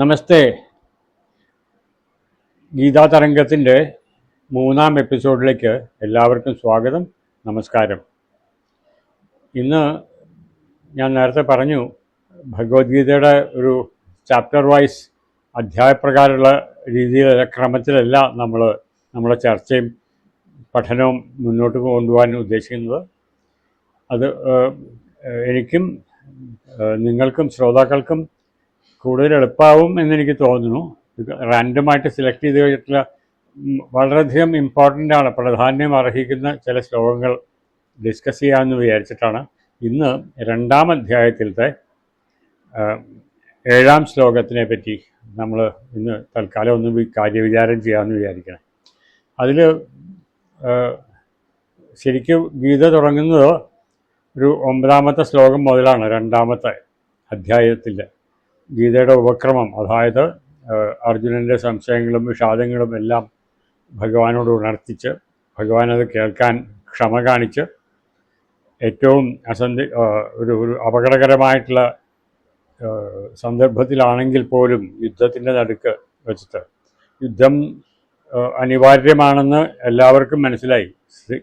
നമസ്തേ. ഗീതാ തരംഗത്തിന്റെ മൂന്നാം എപ്പിസോഡിലേക്ക് എല്ലാവർക്കും സ്വാഗതം നമസ്കാരം. ഇന്ന് ഞാൻ നേരത്തെ പറഞ്ഞു ഭഗവത്ഗീതയുടെ ഒരു ചാപ്റ്റർ വൈസ് അധ്യായപ്രകാരമുള്ള രീതിയിലുള്ള ക്രമത്തിലല്ല നമ്മൾ നമ്മുടെ ചർച്ചയും പഠനവും മുന്നോട്ട് കൊണ്ടുപോകാൻ ഉദ്ദേശിക്കുന്നത്. അത് എനിക്കും നിങ്ങൾക്കും ശ്രോതാക്കൾക്കും കൂടുതൽ എളുപ്പമാവും എന്നെനിക്ക് തോന്നുന്നു. റാൻഡമായിട്ട് സെലക്ട് ചെയ്ത് കഴിഞ്ഞിട്ടുള്ള വളരെയധികം ഇമ്പോർട്ടന്റ് ആണ് പ്രാധാന്യം അർഹിക്കുന്ന ചില ശ്ലോകങ്ങൾ ഡിസ്കസ് ചെയ്യാമെന്ന് വിചാരിച്ചിട്ടാണ്. ഇന്ന് രണ്ടാം അധ്യായത്തിലത്തെ ഏഴാം ശ്ലോകത്തിനെ പറ്റി നമ്മൾ ഇന്ന് തൽക്കാലം ഒന്ന് കാര്യവിചാരം ചെയ്യാമെന്ന് വിചാരിക്കണം. അതിൽ ശരിക്കും ഗീത തുടങ്ങുന്നത് ഒരു ഒമ്പതാമത്തെ ശ്ലോകം മുതലാണ് രണ്ടാമത്തെ അധ്യായത്തിൽ ഗീതയുടെ ഉപക്രമം അതായത് അർജുനന്റെ സംശയങ്ങളും വിഷാദങ്ങളും എല്ലാം ഭഗവാനോട് ഉണർത്തിച്ച് ഭഗവാൻ അത് കേൾക്കാൻ ക്ഷമ കാണിച്ച് ഏറ്റവും അസന്ധി ഒരു ഒരു അപകടകരമായിട്ടുള്ള സന്ദർഭത്തിലാണെങ്കിൽ പോലും യുദ്ധത്തിന്റെ നടുക്ക് വെച്ചിട്ട്. യുദ്ധം അനിവാര്യമാണെന്ന് എല്ലാവർക്കും മനസ്സിലായി.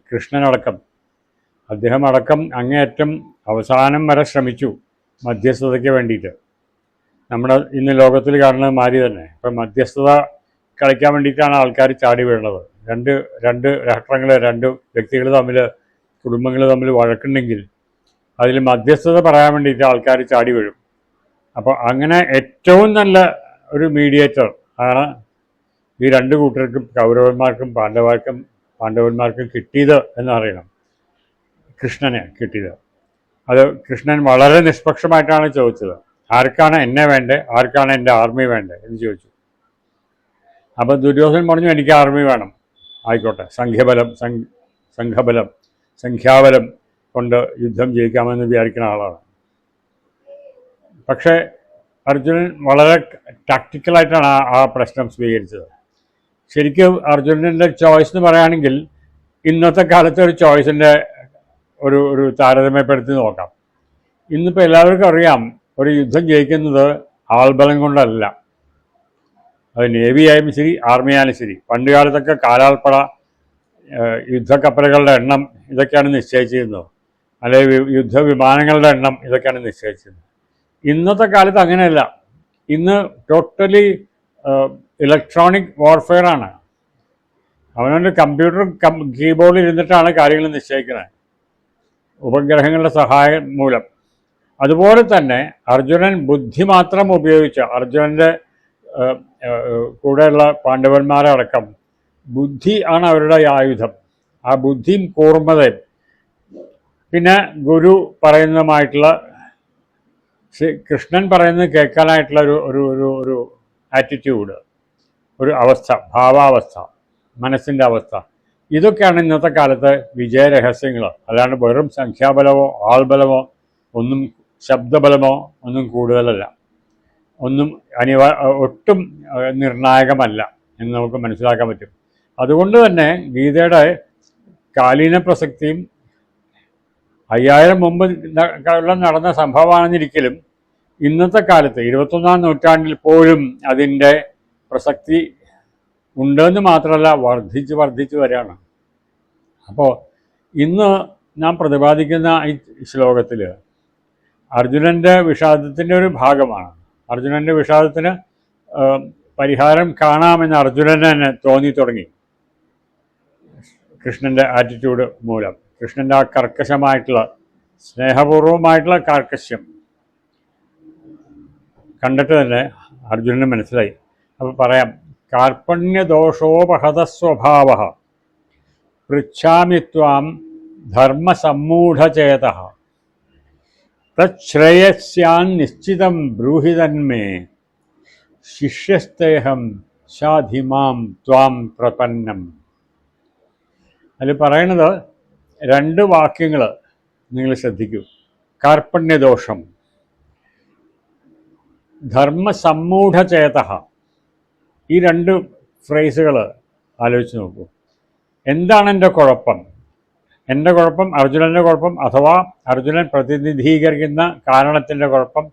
കൃഷ്ണനടക്കം അദ്ദേഹം അടക്കം അങ്ങേയറ്റം അവസാനം വരെ ശ്രമിച്ചു മധ്യസ്ഥതയ്ക്ക് വേണ്ടിയിട്ട്. നമ്മുടെ ഇന്ന് ലോകത്തിൽ കാണുന്നത് മാതിരി തന്നെ. ഇപ്പം മധ്യസ്ഥത കളിക്കാൻ വേണ്ടിയിട്ടാണ് ആൾക്കാർ ചാടി വീഴുന്നത്. രണ്ട് രണ്ട് രാഷ്ട്രങ്ങൾ രണ്ട് വ്യക്തികൾ തമ്മിൽ കുടുംബങ്ങൾ തമ്മിൽ വഴക്കുണ്ടെങ്കിൽ അതിൽ മധ്യസ്ഥത പറയാൻ വേണ്ടിയിട്ട് ആൾക്കാർ ചാടി വീഴും. അപ്പോൾ അങ്ങനെ ഏറ്റവും നല്ല ഒരു മീഡിയേറ്റർ ആണ് ഈ രണ്ട് കൂട്ടർക്കും കൗരവന്മാർക്കും പാണ്ഡവർക്കും പാണ്ഡവന്മാർക്കും കിട്ടിയത് എന്നറിയണം കൃഷ്ണനെ കിട്ടിയത്. അത് കൃഷ്ണൻ വളരെ നിഷ്പക്ഷമായിട്ടാണ് ചോദിച്ചത്. ആർക്കാണ് എന്നെ വേണ്ടേ? ആർക്കാണ് എന്റെ ആർമി വേണ്ടേ? എന്ന് ചോദിച്ചു. അപ്പം ദുര്യോധനൻ പറഞ്ഞു എനിക്ക് ആർമി വേണം. ആയിക്കോട്ടെ. സംഖ്യബലം സംഘബലം സംഖ്യാബലം കൊണ്ട് യുദ്ധം ജയിക്കാമെന്ന് വിചാരിക്കുന്ന ആളാണ്. പക്ഷേ അർജുനൻ വളരെ ടാക്റ്റിക്കലായിട്ടാണ് ആ ആ പ്രശ്നം സ്വീകരിച്ചത്. ശരിക്കും അർജുനന്റെ ചോയ്സ് എന്ന് പറയുകയാണെങ്കിൽ ഇന്നത്തെ കാലത്തെ ഒരു ചോയ്സിന്റെ ഒരു ഒരു താരതമ്യപ്പെടുത്തി നോക്കാം. ഇന്നിപ്പോൾ എല്ലാവർക്കും അറിയാം ഒരു യുദ്ധം ജയിക്കുന്നത് ആൾബലം കൊണ്ടല്ല. അത് നേവി ആയാലും ശരി ആർമി ആയാലും ശരി. പണ്ട് കാലത്തൊക്കെ കാലാൾപ്പട യുദ്ധക്കപ്പലുകളുടെ എണ്ണം ഇതൊക്കെയാണ് നിശ്ചയിച്ചിരുന്നത്. അല്ലെങ്കിൽ യുദ്ധ വിമാനങ്ങളുടെ എണ്ണം ഇതൊക്കെയാണ് നിശ്ചയിച്ചിരുന്നത്. ഇന്നത്തെ കാലത്ത് അങ്ങനെയല്ല. ഇന്ന് ടോട്ടലി ഇലക്ട്രോണിക് വാർഫെയർ ആണ്. അവനവന്റെ കമ്പ്യൂട്ടർ കീബോർഡിൽ ഇരുന്നിട്ടാണ് കാര്യങ്ങൾ നിശ്ചയിക്കുന്നത്. ഉപഗ്രഹങ്ങളുടെ സഹായം മൂലം. അതുപോലെ തന്നെ അർജുനൻ ബുദ്ധി മാത്രം ഉപയോഗിച്ച അർജുനന്റെ കൂടെയുള്ള പാണ്ഡവന്മാരെ അടക്കം ബുദ്ധി ആണ് അവരുടെ ആയുധം. ആ ബുദ്ധിയും കൂർമ്മതയും പിന്നെ ഗുരു പറയുന്നതുമായിട്ടുള്ള കൃഷ്ണൻ പറയുന്നത് കേൾക്കാനായിട്ടുള്ള ഒരു ഒരു ഒരു ഒരു ആറ്റിറ്റ്യൂഡ് ഒരു അവസ്ഥ ഭാവാവസ്ഥ മനസ്സിന്റെ അവസ്ഥ. ഇതൊക്കെയാണ് ഇന്നത്തെ കാലത്ത് വിജയരഹസ്യങ്ങൾ അല്ലാണ്ട് വെറും സംഖ്യാബലമോ ആൾബലമോ ഒന്നും ശബ്ദബലമോ ഒന്നും കൂടുതലല്ല. ഒന്നും അനിവാ ഒട്ടും നിർണായകമല്ല എന്ന് നമുക്ക് മനസ്സിലാക്കാൻ പറ്റും. അതുകൊണ്ട് തന്നെ ഗീതയുടെ കാലീന പ്രസക്തിയും അയ്യായിരം മുമ്പ് നടന്ന സംഭവമാണെന്നിരിക്കലും ഇന്നത്തെ കാലത്ത് ഇരുപത്തൊന്നാം നൂറ്റാണ്ടിൽ പോലും അതിന്റെ പ്രസക്തി ഉണ്ടെന്ന് മാത്രമല്ല വർദ്ധിച്ച് വർദ്ധിച്ച് വരികയാണ് അപ്പോൾ ഇന്ന് നാം പ്രതിപാദിക്കുന്ന ഈ ശ്ലോകത്തിൽ അർജുനന്റെ വിഷാദത്തിന്റെ ഒരു ഭാഗമാണ്. അർജുനന്റെ വിഷാദത്തിന് പരിഹാരം കാണാമെന്ന് അർജുനന് തന്നെ തോന്നി തുടങ്ങി. കൃഷ്ണന്റെ ആറ്റിറ്റ്യൂഡ് മൂലം. കൃഷ്ണന്റെ ആ കർക്കശമായിട്ടുള്ള സ്നേഹപൂർവമായിട്ടുള്ള കാർക്കശ്യം കണ്ടിട്ട് തന്നെ അർജുനന് മനസ്സിലായി. അപ്പോൾ പറയാം കാർപ്പണ്യദോഷോപഹത സ്വഭാവ പൃച്ഛാമി ധർമ്മസമ്മൂഢചേത. തശ്രേയസ്യാൻ നിശ്ചിതം ബ്രൂഹിതന്മേ ശിഷ്യസ്തേഹം ശാധിമാം ത്വാം പ്രപന്നം. അതിൽ പറയണത് രണ്ട് വാക്യങ്ങൾ നിങ്ങൾ ശ്രദ്ധിക്കൂ. കാർപ്പണ്യദോഷം. ധർമ്മസമ്മൂഢചേത ഈ രണ്ട് ഫ്രേസുകൾ ആലോചിച്ച് നോക്കൂ. എന്താണ് എന്റെ കുഴപ്പം? എന്റെ കുഴപ്പം അർജുനന്റെ കുഴപ്പം അഥവാ അർജുനൻ പ്രതിനിധീകരിക്കുന്ന കാരണത്തിന്റെ കുഴപ്പം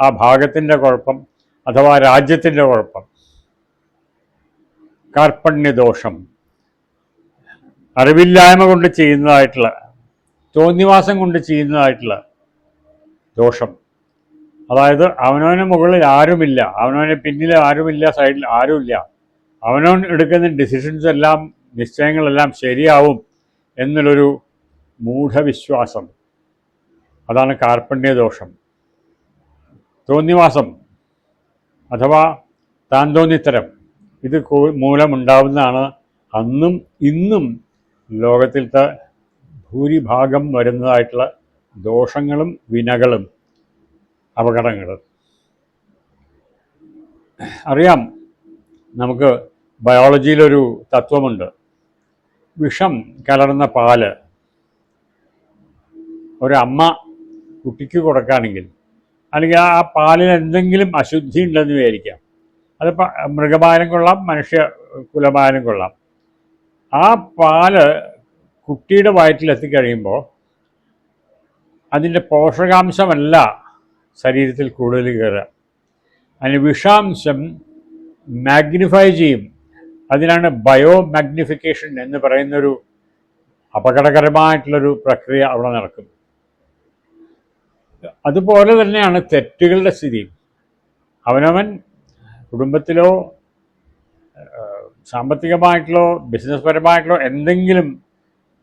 ആ ഭാഗത്തിന്റെ കുഴപ്പം അഥവാ രാജ്യത്തിന്റെ കുഴപ്പം. കാർപ്പണ്യദോഷം. അറിവില്ലായ്മ കൊണ്ട് ചെയ്യുന്നതായിട്ടുള്ള തോന്നിവാസം കൊണ്ട് ചെയ്യുന്നതായിട്ടുള്ള ദോഷം. അതായത് അവനവന് മുകളിൽ ആരുമില്ല അവനവന് പിന്നിൽ ആരുമില്ല സൈഡിൽ ആരുമില്ല. അവനവൻ എടുക്കുന്ന ഡിസിഷൻസ് എല്ലാം നിശ്ചയങ്ങളെല്ലാം ശരിയാവും. എന്നുള്ളൊരു മൂഢവിശ്വാസം. അതാണ് കാർപ്പണ്യദോഷം. തോന്നിവാസം അഥവാ താൻ തോന്നിത്തരം ഇത് മൂലമുണ്ടാവുന്നതാണ് അന്നും ഇന്നും ലോകത്തിലത്തെ ഭൂരിഭാഗം വരുന്നതായിട്ടുള്ള ദോഷങ്ങളും വിനകളും അപകടങ്ങളും. അറിയാം നമുക്ക് ബയോളജിയിലൊരു തത്വമുണ്ട്. വിഷം കലർന്ന പാൽ ഒരമ്മ കുട്ടിക്ക് കൊടുക്കുകയാണെങ്കിൽ അല്ലെങ്കിൽ ആ പാലിൽ എന്തെങ്കിലും അശുദ്ധി ഉണ്ടെന്ന് വിചാരിക്കാം. അത് മൃഗപാലം കൊള്ളാം മനുഷ്യ കുലപാലം കൊള്ളാം. ആ പാൽ കുട്ടിയുടെ വയറ്റിലെത്തിക്കഴിയുമ്പോൾ അതിന്റെ പോഷകാംശമല്ല ശരീരത്തിൽ കൂടുതൽ കയറുക. അതിന് വിഷാംശം മാഗ്നിഫൈ ചെയ്യും. അതിനാണ് ബയോ മാഗ്നിഫിക്കേഷൻ എന്ന് പറയുന്നൊരു അപകടകരമായിട്ടുള്ളൊരു പ്രക്രിയ അവിടെ നടക്കും അതുപോലെ തന്നെയാണ് തെറ്റുകളുടെ സ്ഥിതി അവനവൻ കുടുംബത്തിലോ സാമ്പത്തികമായിട്ടുള്ളോ ബിസിനസ് പരമായിട്ടുള്ളോ എന്തെങ്കിലും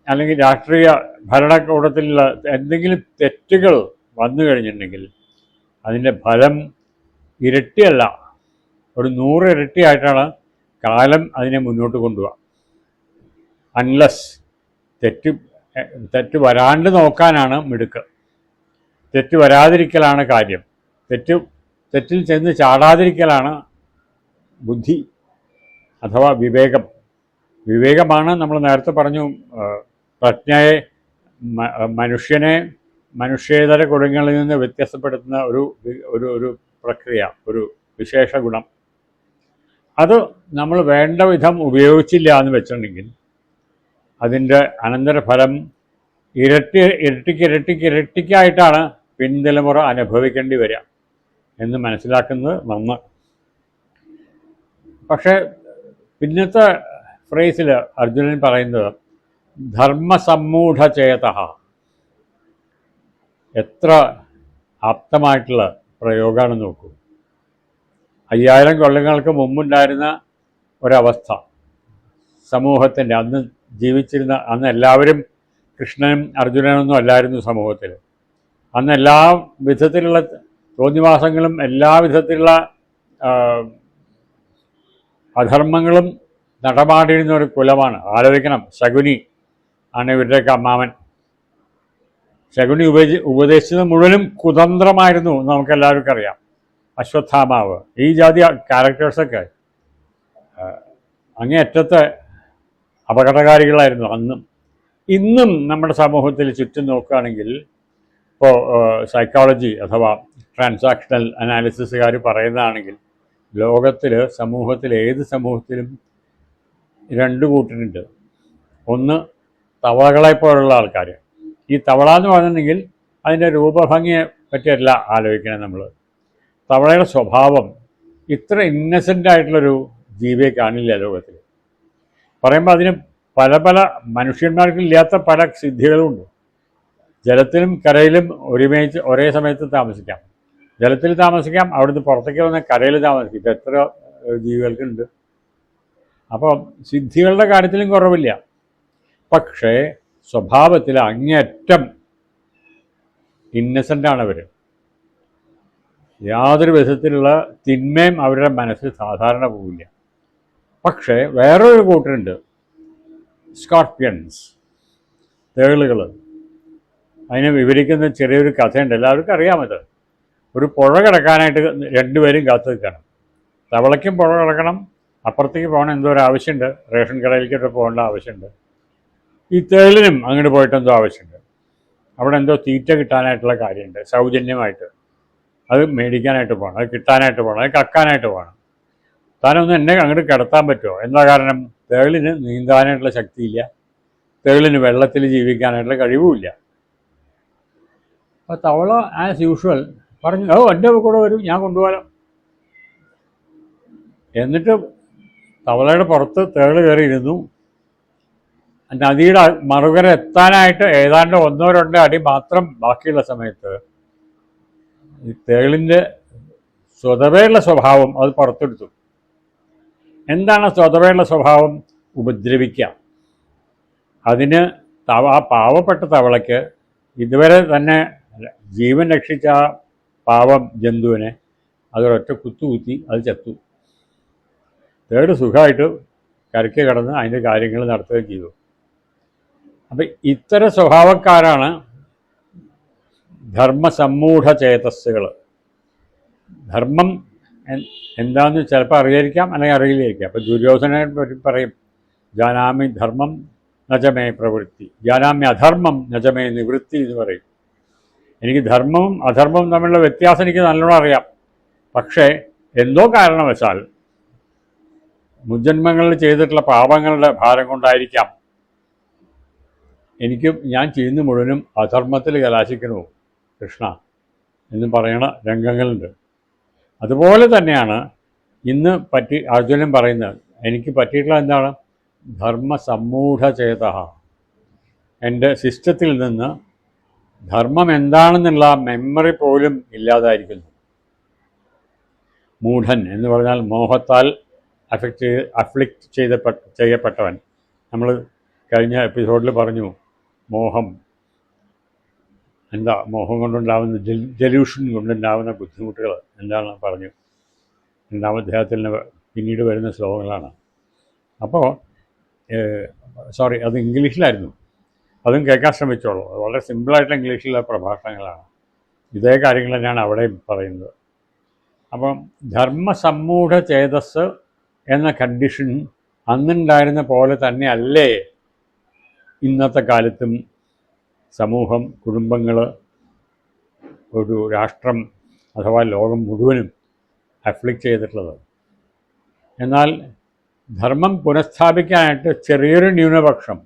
അല്ലെങ്കിൽ രാഷ്ട്രീയ ഭരണകൂടത്തിലുള്ള എന്തെങ്കിലും തെറ്റുകൾ വന്നു കഴിഞ്ഞിട്ടുണ്ടെങ്കിൽ അതിന്റെ ഫലം ഇരട്ടിയല്ല. ഒരു നൂറ് ഇരട്ടിയായിട്ടാണ് കാലം അതിനെ മുന്നോട്ട് കൊണ്ടുപോകാം അൺലെസ് തെറ്റ് തെറ്റ് വരാണ്ട് നോക്കാനാണ് മിടുക്ക്. തെറ്റ് വരാതിരിക്കലാണ് കാര്യം. തെറ്റ് തെറ്റിൽ ചെന്ന് ചാടാതിരിക്കലാണ് ബുദ്ധി അഥവാ വിവേകം. വിവേകമാണ് നമ്മൾ നേരത്തെ പറഞ്ഞു പ്രജ്ഞയെ മനുഷ്യനെ മനുഷ്യേതര ഗുണങ്ങളിൽ നിന്ന് വ്യത്യസ്തപ്പെടുത്തുന്ന ഒരു ഒരു ഒരു പ്രക്രിയ ഒരു വിശേഷ ഗുണം. അത് നമ്മൾ വേണ്ട വിധം ഉപയോഗിച്ചില്ല എന്ന് വെച്ചിട്ടുണ്ടെങ്കിൽ അതിന്റെ അനന്തരഫലം ഇരട്ടി ഇരട്ടിക്ക് ഇരട്ടിക്ക് ഇരട്ടിക്കായിട്ടാണ് പിൻതലമുറ അനുഭവിക്കേണ്ടി വരിക എന്ന് മനസ്സിലാക്കുന്നത് നന്ന്. പക്ഷേ പിന്നത്തെ ഫ്രേസിൽ അർജുനൻ പറയുന്നത് ധർമ്മസമ്മൂഢചേത എത്ര ആപ്തമായിട്ടുള്ള പ്രയോഗമാണ് നോക്കൂ. അയ്യായിരം കൊല്ലങ്ങൾക്ക് മുമ്പുണ്ടായിരുന്ന ഒരവസ്ഥ. സമൂഹത്തിന്റെ അന്ന് ജീവിച്ചിരുന്ന അന്ന് എല്ലാവരും കൃഷ്ണനും അർജുനനൊന്നും അല്ലായിരുന്നു സമൂഹത്തിൽ. അന്ന് എല്ലാ വിധത്തിലുള്ള തോന്നിവാസങ്ങളും എല്ലാ വിധത്തിലുള്ള അധർമ്മങ്ങളും നടമാടിയിരുന്ന ഒരു കുലമാണ്. ആലോചിക്കണം ശകുനി ആണ് ഇവരുടെയൊക്കെ അമ്മാവൻ. ശകുനി ഉപജി ഉപദേശിച്ചത് മുഴുവനും കുതന്ത്രമായിരുന്നു നമുക്കെല്ലാവർക്കും അറിയാം. അശ്വത്ഥാമാവ്. ഈ ജാതി ക്യാരക്ടേഴ്സൊക്കെ അങ്ങേയറ്റത്തെ അപകടകാരികളായിരുന്നു അന്നും. ഇന്നും നമ്മുടെ സമൂഹത്തിൽ ചുറ്റും നോക്കുകയാണെങ്കിൽ ഇപ്പോൾ സൈക്കോളജി അഥവാ ട്രാൻസാക്ഷണൽ അനാലിസിസുകാർ പറയുന്നതാണെങ്കിൽ ലോകത്തിൽ സമൂഹത്തിൽ ഏത് സമൂഹത്തിലും രണ്ട് കൂട്ടരുണ്ട് ഒന്ന് തവളകളെ പോലുള്ള ആൾക്കാർ ഈ തവള എന്ന് പറഞ്ഞിട്ടുണ്ടെങ്കിൽ അതിന്റെ രൂപഭംഗിയെ പറ്റിയല്ല ആലോചിക്കണം നമ്മൾ തവളയുടെ സ്വഭാവം ഇത്ര ഇന്നസെന്റ് ആയിട്ടുള്ളൊരു ജീവിയെ കാണില്ല ലോകത്തിൽ. പറയുമ്പോൾ അതിന് പല പല മനുഷ്യന്മാർക്ക് ഇല്ലാത്ത പല സിദ്ധികളുമുണ്ട്. ജലത്തിലും കരയിലും ഒരുമിച്ച് ഒരേ സമയത്ത് താമസിക്കാം. ജലത്തിൽ താമസിക്കാം അവിടുന്ന് പുറത്തേക്ക് വന്ന കരയിൽ താമസിക്കാം. ഇപ്പം എത്ര ജീവികൾക്കുണ്ട്. അപ്പോൾ സിദ്ധികളുടെ കാര്യത്തിലും കുറവില്ല. പക്ഷേ സ്വഭാവത്തിൽ അങ്ങേയറ്റം ആണ് അവർ യാതൊരു വിധത്തിലുള്ള തിന്മയും അവരുടെ മനസ്സിൽ സാധാരണ പോവില്ല. പക്ഷേ വേറൊരു കൂട്ടരുണ്ട്. സ്കോർപ്പിയൻസ് തേളുകൾ അതിനെ വിവരിക്കുന്ന ചെറിയൊരു കഥയുണ്ട്. എല്ലാവർക്കും അറിയാമത്. ഒരു പുഴ കിടക്കാനായിട്ട് രണ്ടുപേരും കാത്തു നിൽക്കണം. തവളയ്ക്കും പുഴ കിടക്കണം. അപ്പുറത്തേക്ക് പോകണം. എന്തോ ഒരു ആവശ്യമുണ്ട്. റേഷൻ കടയിലേക്കൊക്കെ പോകേണ്ട ആവശ്യമുണ്ട്. ഈ തേളിനും അങ്ങോട്ട് പോയിട്ട് എന്തോ ആവശ്യമുണ്ട്. അവിടെ എന്തോ തീറ്റ കിട്ടാനായിട്ടുള്ള കാര്യമുണ്ട്. സൗജന്യമായിട്ട്. അത് മേടിക്കാനായിട്ട് പോകണം അത് കിട്ടാനായിട്ട് പോകണം അത് കക്കാനായിട്ട് പോകണം. താനൊന്ന് എന്നെ അങ്ങോട്ട് കിടത്താൻ പറ്റുമോ? എന്താ കാരണം? തേളിന് നീന്താനായിട്ടുള്ള ശക്തിയില്ല. തേളിന് വെള്ളത്തിൽ ജീവിക്കാനായിട്ടുള്ള കഴിവുമില്ല. അപ്പോൾ തവള ആസ് യൂഷ്വൽ പറഞ്ഞു ഓ എന്റെ കൂടെ വരും ഞാൻ കൊണ്ടുപോകാലോ. എന്നിട്ട് തവളയുടെ പുറത്ത് തേൾ കയറിയിരുന്നു. നദിയുടെ മറുകര എത്താനായിട്ട് ഏതാണ്ട് ഒന്നോ രണ്ടോ അടി മാത്രം ബാക്കിയുള്ള സമയത്ത് ഈ തേളിന്റെ സ്വതവേയുള്ള സ്വഭാവം അത് പുറത്തെടുത്തു. എന്താണ് സ്വതവേയുള്ള സ്വഭാവം? ഉപദ്രവിക്കുക അതിന് തവ ആ പാവപ്പെട്ട തവളയ്ക്ക് ഇതുവരെ തന്നെ ജീവൻ രക്ഷിച്ച ആ പാവം ജന്തുവിനെ അതൊരൊറ്റ കുത്തുകുത്തി അത് ചത്തു. തേട് സുഖമായിട്ട് കരയ്ക്ക് കടന്ന് അതിന്റെ കാര്യങ്ങൾ നടത്തുകയും ചെയ്തു. അപ്പം ഇത്തരം സ്വഭാവക്കാരാണ് ധർമ്മസമ്മൂഢ ചേതസ്സുകൾ ധർമ്മം എന്താണെന്ന് ചിലപ്പോൾ അറിയായിരിക്കാം അല്ലെങ്കിൽ അറിയില്ലായിരിക്കാം. അപ്പം ദുര്യോധനെ പറ്റി പറയും ജാനാമി ധർമ്മം നജമേ പ്രവൃത്തി ജാനാമി അധർമ്മം നജമേ നിവൃത്തി എന്ന് പറയും. എനിക്ക് ധർമ്മവും അധർമ്മവും തമ്മിലുള്ള വ്യത്യാസം എനിക്ക് നല്ലോണം അറിയാം. പക്ഷേ എന്തോ കാരണവശാൽ മുജന്മങ്ങളിൽ ചെയ്തിട്ടുള്ള പാപങ്ങളുടെ ഭാരം കൊണ്ടായിരിക്കാം. എനിക്ക് ഞാൻ ചെയ്യുന്ന മുഴുവനും അധർമ്മത്തിൽ കലാശിക്കണു? കൃഷ്ണ എന്ന് പറയണ രംഗങ്ങളുണ്ട്. അതുപോലെ തന്നെയാണ് ഇന്ന് പറ്റി അർജുനൻ പറയുന്നത് എനിക്ക് പറ്റിയിട്ടുള്ള എന്താണ്? ധർമ്മസമ്മൂഢചേത എന്റെ സിസ്റ്റത്തിൽ നിന്ന് ധർമ്മം എന്താണെന്നുള്ള മെമ്മറി പോലും ഇല്ലാതായിരിക്കുന്നു. മൂഢൻ എന്ന് പറഞ്ഞാൽ മോഹത്താൽ അഫക്റ്റ് ചെയ്ത് അഫ്ലിക്റ്റ് ചെയ്തപ്പെട്ട ചെയ്യപ്പെട്ടവൻ. നമ്മൾ കഴിഞ്ഞ എപ്പിസോഡിൽ പറഞ്ഞു മോഹം എന്താ മോഹം കൊണ്ടുണ്ടാകുന്ന ജലൂഷൻ കൊണ്ടുണ്ടാവുന്ന ബുദ്ധിമുട്ടുകൾ എന്താണെന്ന് പറഞ്ഞു. രണ്ടാം അധ്യായത്തിൽ പിന്നീട് വരുന്ന ശ്ലോകങ്ങളാണ്. അപ്പോൾ സോറി അത് ഇംഗ്ലീഷിലായിരുന്നു. അതും കേൾക്കാൻ ശ്രമിച്ചോളൂ. വളരെ സിമ്പിളായിട്ടുള്ള ഇംഗ്ലീഷിലുള്ള പ്രഭാഷണങ്ങളാണ്. ഇതേ കാര്യങ്ങൾ തന്നെയാണ് അവിടെയും പറയുന്നത്. അപ്പം ധർമ്മസമ്മൂഢ ചേതസ് എന്ന കണ്ടീഷൻ അന്നുണ്ടായിരുന്ന പോലെ തന്നെ അല്ലേ ഇന്നത്തെ കാലത്തും സമൂഹം കുടുംബങ്ങൾ ഒരു രാഷ്ട്രം അഥവാ ലോകം മുഴുവനും അഫ്ലിക്റ്റ് ചെയ്തിട്ടുള്ളത്. എന്നാൽ ധർമ്മം പുനഃസ്ഥാപിക്കാനായിട്ട് ചെറിയൊരു ന്യൂനപക്ഷം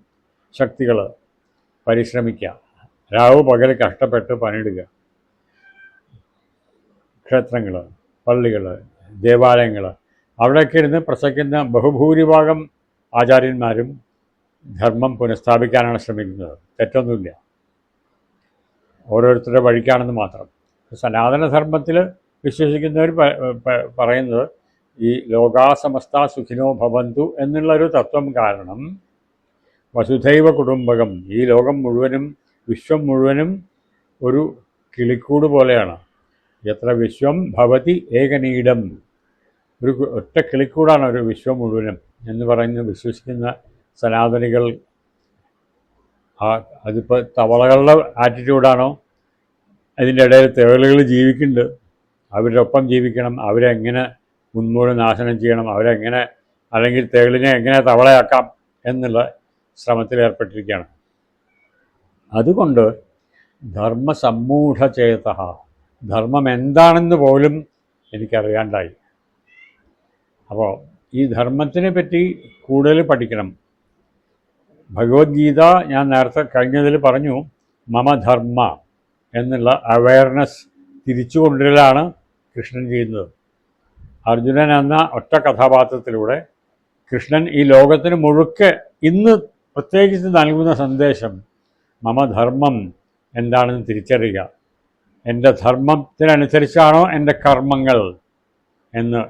ശക്തികൾ പരിശ്രമിക്കുക രാവ് പകൽ കഷ്ടപ്പെട്ട് പണിയിടുക. ക്ഷേത്രങ്ങൾ പള്ളികൾ ദേവാലയങ്ങൾ അവിടെയൊക്കെ ഇരുന്ന് പ്രസംഗിക്കുന്ന ബഹുഭൂരിഭാഗം ആചാര്യന്മാരും ധർമ്മം പുനഃസ്ഥാപിക്കാനാണ് ശ്രമിക്കുന്നത്. തെറ്റൊന്നുമില്ല. ഓരോരുത്തരുടെ വഴിക്കാണെന്ന് മാത്രം. സനാതന ധർമ്മത്തിൽ വിശ്വസിക്കുന്നവർ പറയുന്നത് ഈ ലോകാസമസ്ത സുഖിനോ ഭവന്തു എന്നുള്ളൊരു തത്വം കാരണം വസുധൈവ കുടുംബകം. ഈ ലോകം മുഴുവനും വിശ്വം മുഴുവനും ഒരു കിളിക്കൂട് പോലെയാണ്. എത്ര വിശ്വം ഭവതി ഏകനീടം. ഒരു ഒറ്റ കിളിക്കൂടാണ് ഒരു വിശ്വം മുഴുവനും എന്ന് പറയുന്ന വിശ്വസിക്കുന്ന സനാതനികൾ. അതിപ്പോൾ തവളകളുടെ ആറ്റിറ്റ്യൂഡാണോ അതിന്റെ ഇടയിൽ തേളുകൾ ജീവിക്കുന്നുണ്ട്. അവരുടെ ഒപ്പം ജീവിക്കണം അവരെ എങ്ങനെ ഉന്മൂലം നാശനം ചെയ്യണം അവരെങ്ങനെ അല്ലെങ്കിൽ തേളിനെ എങ്ങനെ തവളയാക്കാം എന്നുള്ള ശ്രമത്തിൽ ഏർപ്പെട്ടിരിക്കുകയാണ്. അതുകൊണ്ട് ധർമ്മസമ്മൂഢചേത ധർമ്മം എന്താണെന്ന് പോലും എനിക്കറിയാണ്ടായി. അപ്പോൾ ഈ ധർമ്മത്തിനെ പറ്റി കൂടുതൽ പഠിക്കണം. ഭഗവത്ഗീത ഞാൻ നേരത്തെ കഴിഞ്ഞതിൽ പറഞ്ഞു മമധർമ്മ എന്നുള്ള അവയർനെസ് തിരിച്ചു കൊണ്ടുവരലാണ് കൃഷ്ണൻ ചെയ്യുന്നത്. അർജുനൻ എന്ന ഒറ്റ കഥാപാത്രത്തിലൂടെ കൃഷ്ണൻ ഈ ലോകത്തിന് മുഴുക്കെ ഇന്ന് പ്രത്യേകിച്ച് നൽകുന്ന സന്ദേശം മമധർമ്മം എന്താണെന്ന് തിരിച്ചറിയുക. എന്റെ ധർമ്മത്തിനനുസരിച്ചാണോ എന്റെ കർമ്മങ്ങൾ? എന്ന്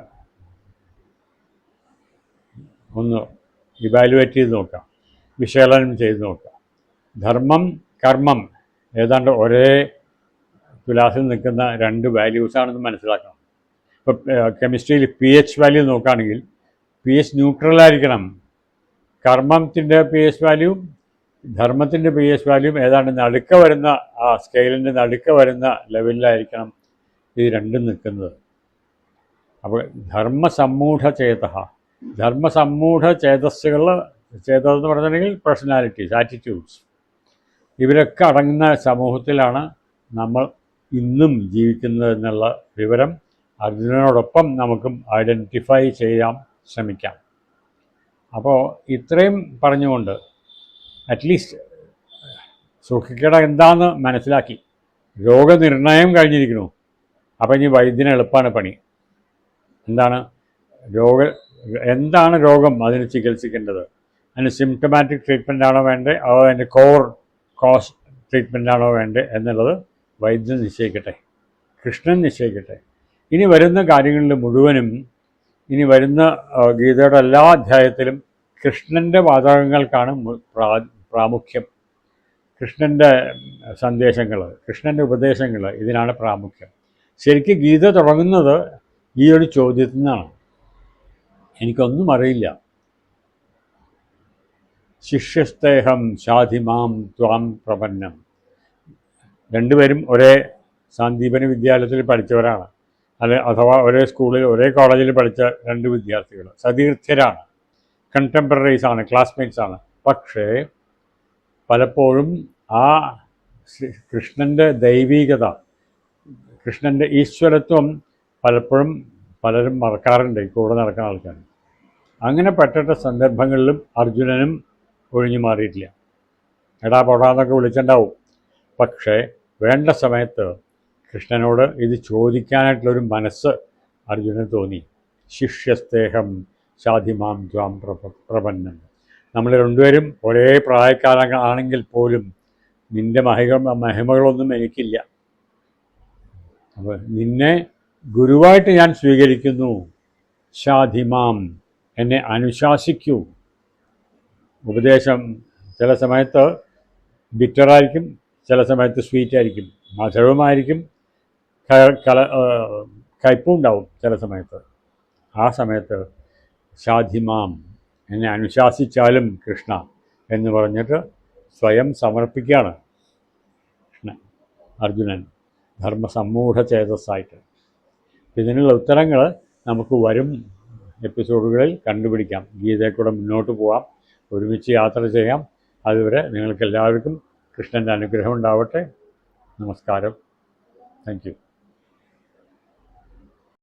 ഒന്ന് ഇവാലുവേറ്റ് ചെയ്ത് നോക്കാം. വിശകലനം ചെയ്ത് നോക്കാം. ധർമ്മം കർമ്മം ഏതാണ്ട് ഒരേ തുലാസിൽ നിൽക്കുന്ന രണ്ട് വാല്യൂസാണെന്ന് മനസ്സിലാക്കണം. ഇപ്പോൾ കെമിസ്ട്രിയിൽ പി എച്ച് വാല്യൂ നോക്കുകയാണെങ്കിൽ പി എച്ച് ന്യൂട്രലായിരിക്കണം കർമ്മത്തിന്റെ പി എച്ച് വാല്യൂ ധർമ്മത്തിന്റെ പി എച്ച് വാല്യൂ ഏതാണ്ട് നടുക്ക വരുന്ന ആ സ്കെയിലിന്റെ നടുക്ക വരുന്ന ലെവലിലായിരിക്കണം ഇത് രണ്ടും നിൽക്കുന്നത്. അപ്പോൾ ധർമ്മസമ്മൂഢ ചേത ധർമ്മസമ്മൂഢ ചേതസ്സുകൾ ചേതസ് എന്ന് പറഞ്ഞിട്ടുണ്ടെങ്കിൽ പേഴ്സണാലിറ്റീസ് ആറ്റിറ്റ്യൂഡ്സ് ഇവരൊക്കെ അടങ്ങുന്ന സമൂഹത്തിലാണ് നമ്മൾ ഇന്നും ജീവിക്കുന്നത് എന്നുള്ള വിവരം അർജുനനോടൊപ്പം നമുക്കും ഐഡന്റിഫൈ ചെയ്യാൻ ശ്രമിക്കാം. അപ്പോൾ ഇത്രയും പറഞ്ഞുകൊണ്ട് അറ്റ്ലീസ്റ്റ് സൂക്ഷിക്കേണ്ട എന്താണെന്ന് മനസ്സിലാക്കി. രോഗനിർണയം കഴിഞ്ഞിരിക്കുന്നു. അപ്പം ഇനി വൈദ്യന് എളുപ്പമാണ് പണി. എന്താണ്? രോഗ എന്താണ് രോഗം അതിന് ചികിത്സിക്കേണ്ടത്? അതിന് സിംറ്റമാറ്റിക് ട്രീറ്റ്മെന്റ് ആണോ വേണ്ടത്? അതോ അതിന്റെ കോർ കോസ് ട്രീറ്റ്മെന്റ് ആണോ വേണ്ടത് എന്നുള്ളത് വൈദ്യൻ നിശ്ചയിക്കട്ടെ കൃഷ്ണൻ നിശ്ചയിക്കട്ടെ. ഇനി വരുന്ന കാര്യങ്ങളിൽ മുഴുവനും ഇനി വരുന്ന ഗീതയുടെ എല്ലാ അധ്യായത്തിലും കൃഷ്ണന്റെ വാചകങ്ങൾക്കാണ് പ്രാ- പ്രാമുഖ്യം. കൃഷ്ണന്റെ സന്ദേശങ്ങൾ കൃഷ്ണന്റെ ഉപദേശങ്ങൾ ഇതിനാണ് പ്രാമുഖ്യം. ശരിക്കും ഗീത തുടങ്ങുന്നത് ഈ ഒരു ചോദ്യത്തിൽ നിന്നാണ് എനിക്കൊന്നും അറിയില്ല. ശിഷ്യസ്തേഹം ശാധിമാം ത്വാം പ്രപന്നം. രണ്ടുപേരും ഒരേ സാന്ദീപന വിദ്യാലയത്തിൽ പഠിച്ചവരാണ്. അല്ലെ അഥവാ ഒരേ സ്കൂളിൽ ഒരേ കോളേജിൽ പഠിച്ച രണ്ട് വിദ്യാർത്ഥികൾ. സതീർത്ഥ്യരാണ്. കണ്ടംപററീസ് ആണ് ക്ലാസ്മേറ്റ്സ് ആണ്. പക്ഷേ പലപ്പോഴും ആ കൃഷ്ണന്റെ ദൈവീകത കൃഷ്ണന്റെ ഈശ്വരത്വം പലപ്പോഴും പലരും മറക്കാറുണ്ട് കൂടെ നടക്കുന്ന ആൾക്കാർ. അങ്ങനെ പെട്ടിട്ട സന്ദർഭങ്ങളിലും അർജുനനും ഒഴിഞ്ഞു മാറിയിട്ടില്ല. എടാ പൊടാന്നൊക്കെ വിളിച്ചിട്ടുണ്ടാവും. പക്ഷേ വേണ്ട സമയത്ത് കൃഷ്ണനോട് ഇത് ചോദിക്കാനായിട്ടുള്ളൊരു മനസ്സ് അർജുനന് തോന്നി. ശിഷ്യസ്നേഹം ശാധിമാം പ്രപ പ്രപന്നം നമ്മൾ രണ്ടുപേരും ഒരേ പ്രായക്കാരാണെങ്കിൽ പോലും നിന്റെ മഹിക മഹിമകളൊന്നും എനിക്കില്ല. അപ്പോൾ നിന്നെ ഗുരുവായിട്ട് ഞാൻ സ്വീകരിക്കുന്നു. ശാധിമാം എന്നെ അനുശാസിക്കൂ. ഉപദേശം ചില സമയത്ത് ബിറ്ററായിരിക്കും ചില സമയത്ത് സ്വീറ്റ് ആയിരിക്കും മധുരവുമായിരിക്കും കല കയ്പും ഉണ്ടാവും ചില സമയത്ത്. ആ സമയത്ത് ഷാധിമാം എന്നെ അനുശാസിച്ചാലും കൃഷ്ണ എന്ന് പറഞ്ഞിട്ട് സ്വയം സമർപ്പിക്കുകയാണ് കൃഷ്ണൻ അർജുനൻ. ധർമ്മസമ്മൂഢ ചേതസ്സായിട്ട്. ഇതിനുള്ള ഉത്തരങ്ങൾ നമുക്ക് വരും എപ്പിസോഡുകളിൽ കണ്ടുപിടിക്കാം. ഗീതയിൽ കൂടെ മുന്നോട്ട് പോവാം. ഒരുമിച്ച് യാത്ര ചെയ്യാം. അതുവരെ നിങ്ങൾക്കെല്ലാവർക്കും കൃഷ്ണന്റെ അനുഗ്രഹം ഉണ്ടാവട്ടെ. നമസ്കാരം. താങ്ക്